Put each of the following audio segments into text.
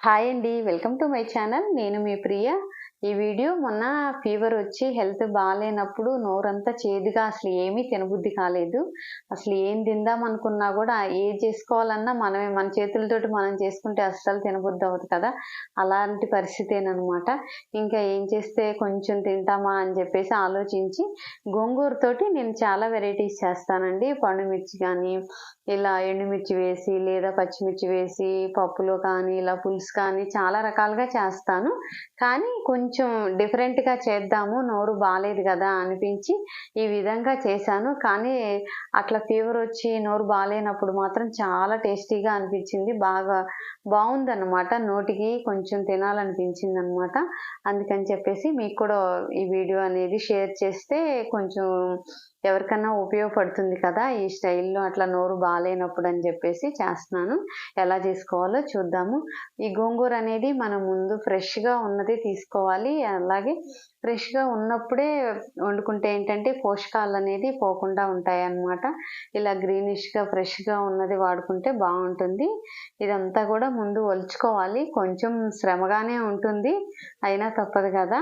Hi అండి welcome to my channel. నేను మీ ప్రియ. ఈ వీడియో మొన్న ఫీవర్ వచ్చి హెల్త్ బాగాలేనప్పుడు నోరంతా చేదుగా అసలు ఏమీ తినబుద్ధి కాలేదు. అసలు ఏం తిందాం అనుకున్నా కూడా ఏ చేసుకోవాలన్నా మనమే మన చేతులతోటి మనం చేసుకుంటే అస్సలు తినబుద్ధి అవ్వదు కదా. అలాంటి పరిస్థితేనమాట ఇంకా ఏం చేస్తే కొంచెం తింటామా అని చెప్పేసి ఆలోచించి గోంగూరతోటి నేను చాలా వెరైటీస్ చేస్తానండి. పండుమిర్చి కానీ ఇలా ఎండుమిర్చి వేసి లేదా పచ్చిమిర్చి వేసి పప్పులో కానీ ఇలా పులుసు కానీ చాలా రకాలుగా చేస్తాను. కానీ కొంచెం డిఫరెంట్గా చేద్దాము నోరు బాగాలేదు కదా అనిపించి ఈ విధంగా చేశాను. కానీ అట్లా ఫీవర్ వచ్చి నోరు బాగాలేనప్పుడు మాత్రం చాలా టేస్టీగా అనిపించింది. బాగా బాగుందన్నమాట. నోటికి కొంచెం తినాలనిపించింది అనమాట అందుకని చెప్పేసి మీకు కూడా ఈ వీడియో అనేది షేర్ చేస్తే కొంచెం ఎవరికన్నా ఉపయోగపడుతుంది కదా ఈ స్టైల్లో అట్లా నోరు బాగాలేనప్పుడు అని చెప్పేసి చేస్తున్నాను. ఎలా చేసుకోవాలో చూద్దాము. ఈ గోంగూర అనేది మనం ముందు ఫ్రెష్గా ఉన్నది తీసుకోవాలి. అలాగే ఫ్రెష్గా ఉన్నప్పుడే వండుకుంటే ఏంటంటే పోషకాలు అనేది పోకుండా ఉంటాయి అన్నమాట ఇలా గ్రీనిష్గా ఫ్రెష్గా ఉన్నది వాడుకుంటే బాగుంటుంది. ఇదంతా కూడా ముందు ఒలుచుకోవాలి. కొంచెం శ్రమగానే ఉంటుంది. అయినా తప్పదు కదా.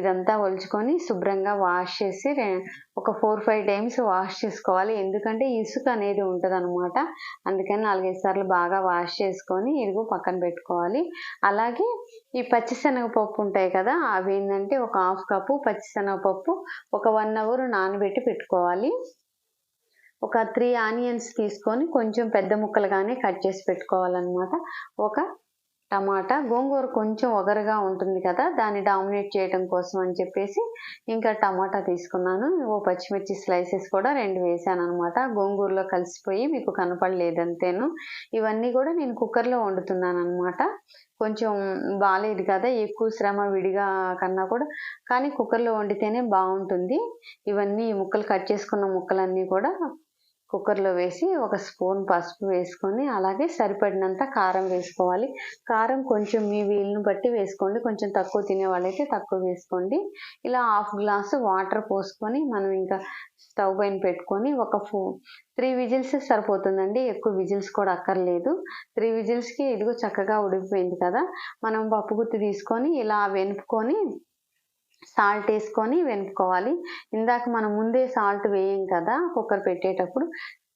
ఇదంతా ఒలుచుకొని శుభ్రంగా వాష్ చేసి ఒక ఫోర్ ఫైవ్ టైమ్స్ వాష్ చేసుకోవాలి. ఎందుకంటే ఇసుక అనేది ఉంటుంది అనమాట అందుకని నాలుగైదు సార్లు బాగా వాష్ చేసుకొని ఇరుగు పక్కన పెట్టుకోవాలి. అలాగే ఈ పచ్చిశనగపప్పు ఉంటాయి కదా అవి ఏంటంటే ఒక హాఫ్ కప్పు పచ్చిశనగపప్పు ఒక వన్ అవర్ నానబెట్టి పెట్టుకోవాలి. ఒక త్రీ ఆనియన్స్ తీసుకొని కొంచెం పెద్ద ముక్కలుగానే కట్ చేసి పెట్టుకోవాలన్నమాట. ఒక టమాటా. గోంగూర కొంచెం ఒగరుగా ఉంటుంది కదా దాన్ని డామినేట్ చేయడం కోసం అని చెప్పేసి ఇంకా టమాటా తీసుకున్నాను. ఓ పచ్చిమిర్చి స్లైసెస్ కూడా రెండు వేసాను అనమాట గోంగూరలో కలిసిపోయి మీకు కనపడలేదంతేను. ఇవన్నీ కూడా నేను కుక్కర్లో వండుతున్నాను అనమాట కొంచెం బాగాలేదు కదా ఎక్కువ శ్రమ విడిగా కన్నా కూడా. కానీ కుక్కర్లో వండితేనే బాగుంటుంది. ఇవన్నీ ముక్కలు కట్ చేసుకున్న ముక్కలన్నీ కూడా కుక్కర్లో వేసి ఒక స్పూన్ పసుపు వేసుకొని అలాగే సరిపడినంత కారం వేసుకోవాలి. కారం కొంచెం మీ వీలును బట్టి వేసుకోండి. కొంచెం తక్కువ తినే వాళ్ళైతే తక్కువ వేసుకోండి. ఇలా హాఫ్ గ్లాసు వాటర్ పోసుకొని మనం ఇంకా స్టవ్ పైన పెట్టుకొని ఒక ఫో త్రీ విజిల్స్ సరిపోతుందండి. ఎక్కువ విజిల్స్ కూడా అక్కర్లేదు. త్రీ విజిల్స్కి ఇదిగో చక్కగా ఉడికిపోయింది కదా. మనం పప్పు గుత్తి తీసుకొని ఇలా వెనుపుకొని సాల్ట్ వేసుకొని వెనుకోవాలి ఇందాక మనం ముందే సాల్ట్ వేయం కదా కుక్కర్ పెట్టేటప్పుడు.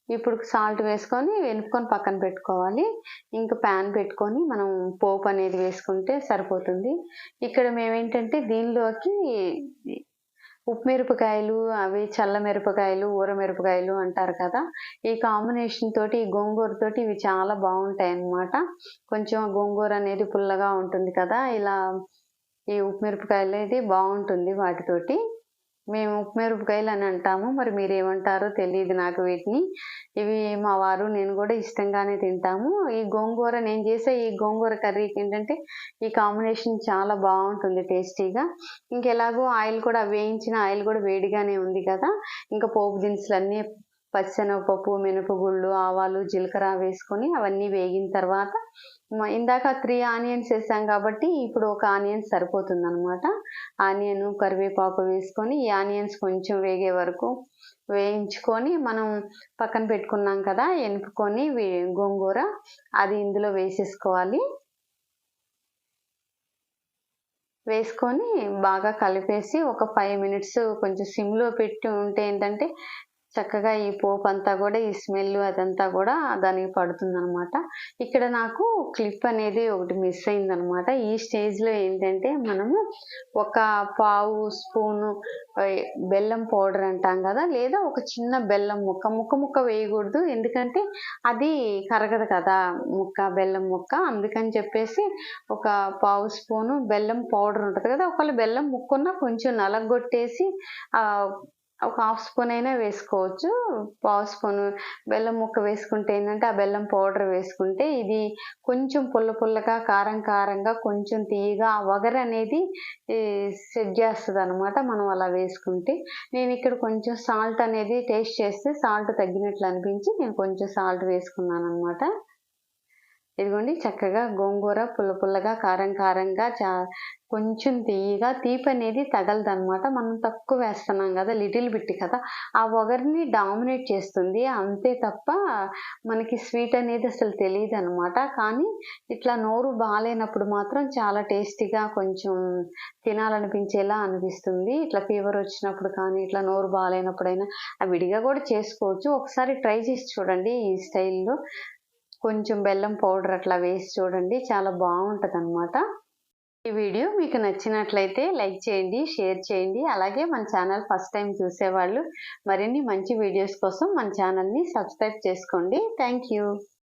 ఇప్పుడు సాల్ట్ వేసుకొని వెనుక్కొని పక్కన పెట్టుకోవాలి. ఇంకా ప్యాన్ పెట్టుకొని మనం పోపు అనేది వేసుకుంటే సరిపోతుంది. ఇక్కడ మేమేంటంటే దీనిలోకి ఉప్పు మిరపకాయలు అవి చల్ల మిరపకాయలు ఊర మిరపకాయలు అంటారు కదా. ఈ కాంబినేషన్ తోటి ఈ గోంగూర తోటి ఇవి చాలా బాగుంటాయి అన్నమాట కొంచెం గోంగూర అనేది పుల్లగా ఉంటుంది కదా. ఇలా ఈ ఉప్పు మిరపకాయలు అనేది బాగుంటుంది వాటితోటి. మేము ఉప్పు మిరపకాయలు అని అంటాము. మరి మీరు ఏమంటారో తెలియదు నాకు వీటిని. ఇవి మా వారు నేను కూడా ఇష్టంగానే తింటాము. ఈ గోంగూర నేను చేసే ఈ గోంగూర కర్రీకి ఏంటంటే ఈ కాంబినేషన్ చాలా బాగుంటుంది టేస్టీగా. ఇంకెలాగో ఆయిల్ కూడా వేయించిన ఆయిల్ కూడా వేడిగానే ఉంది కదా. ఇంకా పోపు దినుసులు అన్నీ పచ్చిశనగపప్పు మినపగుళ్ళు ఆవాలు జీలకర్ర వేసుకొని అవన్నీ వేగిన తర్వాత ఇందాక త్రీ ఆనియన్స్ వేసాం కాబట్టి ఇప్పుడు ఒక ఆనియన్ సరిపోతుంది అనమాట ఆనియన్ కరివేపాకు వేసుకొని ఈ ఆనియన్స్ కొంచెం వేగే వరకు వేయించుకొని మనం పక్కన పెట్టుకున్నాం కదా ఎనుపుకొని గోంగూర అది ఇందులో వేసేసుకోవాలి. వేసుకొని బాగా కలిపేసి ఒక ఫైవ్ మినిట్స్ కొంచెం సిమ్లో పెట్టి ఉంటే ఏంటంటే చక్కగా ఈ పోపు అంతా కూడా ఈ స్మెల్ అదంతా కూడా దానికి పడుతుంది అనమాట ఇక్కడ నాకు క్లిప్ అనేది ఒకటి మిస్ అయిందనమాట ఈ స్టేజ్లో ఏంటంటే మనము ఒక పావు స్పూను బెల్లం పౌడర్ అంటాం కదా లేదా ఒక చిన్న బెల్లం ముక్క. ముక్క ముక్క వేయకూడదు ఎందుకంటే అది కరగదు కదా ముక్క బెల్లం ముక్క. అందుకని చెప్పేసి ఒక పావు స్పూను బెల్లం పౌడర్ ఉంటుంది కదా ఒకవేళ బెల్లం ముక్కున్న కొంచెం నలగొట్టేసి ఒక హాఫ్ స్పూన్ అయినా వేసుకోవచ్చు. పావు స్పూన్ బెల్లం ముక్క వేసుకుంటే ఏంటంటే ఆ బెల్లం పౌడర్ వేసుకుంటే ఇది కొంచెం పుల్ల పుల్లగా కారం కారంగా కొంచెం తీయగా ఆ అనేది సెట్ చేస్తుంది అనమాట మనం అలా వేసుకుంటే. నేను ఇక్కడ కొంచెం సాల్ట్ అనేది టేస్ట్ చేస్తే సాల్ట్ తగ్గినట్లు అనిపించి నేను కొంచెం సాల్ట్ వేసుకున్నాను అనమాట ఇదిగోండి చక్కగా గోంగూర పుల్ల పుల్లగా కారం కారంగా చా కొంచెం తీయగా తీపి అనేది తగలదనమాట మనం తక్కువ వేస్తున్నాం కదా లిటిల్ బిట్ కదా. ఆ ఒగరిని డామినేట్ చేస్తుంది. అంతే తప్ప మనకి స్వీట్ అనేది అసలు తెలియదు అనమాట కానీ ఇట్లా నోరు బాగాలేనప్పుడు మాత్రం చాలా టేస్టీగా కొంచెం తినాలనిపించేలా అనిపిస్తుంది. ఇట్లా ఫీవర్ వచ్చినప్పుడు కానీ ఇట్లా నోరు బాగాలేనప్పుడైనా ఆ విడిగా కూడా చేసుకోవచ్చు. ఒకసారి ట్రై చేసి చూడండి ఈ స్టైల్లో. కొంచెం బెల్లం పౌడర్ అట్లా వేసి చూడండి చాలా బాగుంటుంది అనమాట ఈ వీడియో మీకు నచ్చినట్లయితే లైక్ చేయండి షేర్ చేయండి. అలాగే మన ఛానల్ ఫస్ట్ టైం చూసేవాళ్ళు మరిన్ని మంచి వీడియోస్ కోసం మన ఛానల్ని సబ్స్క్రైబ్ చేసుకోండి. Thank you.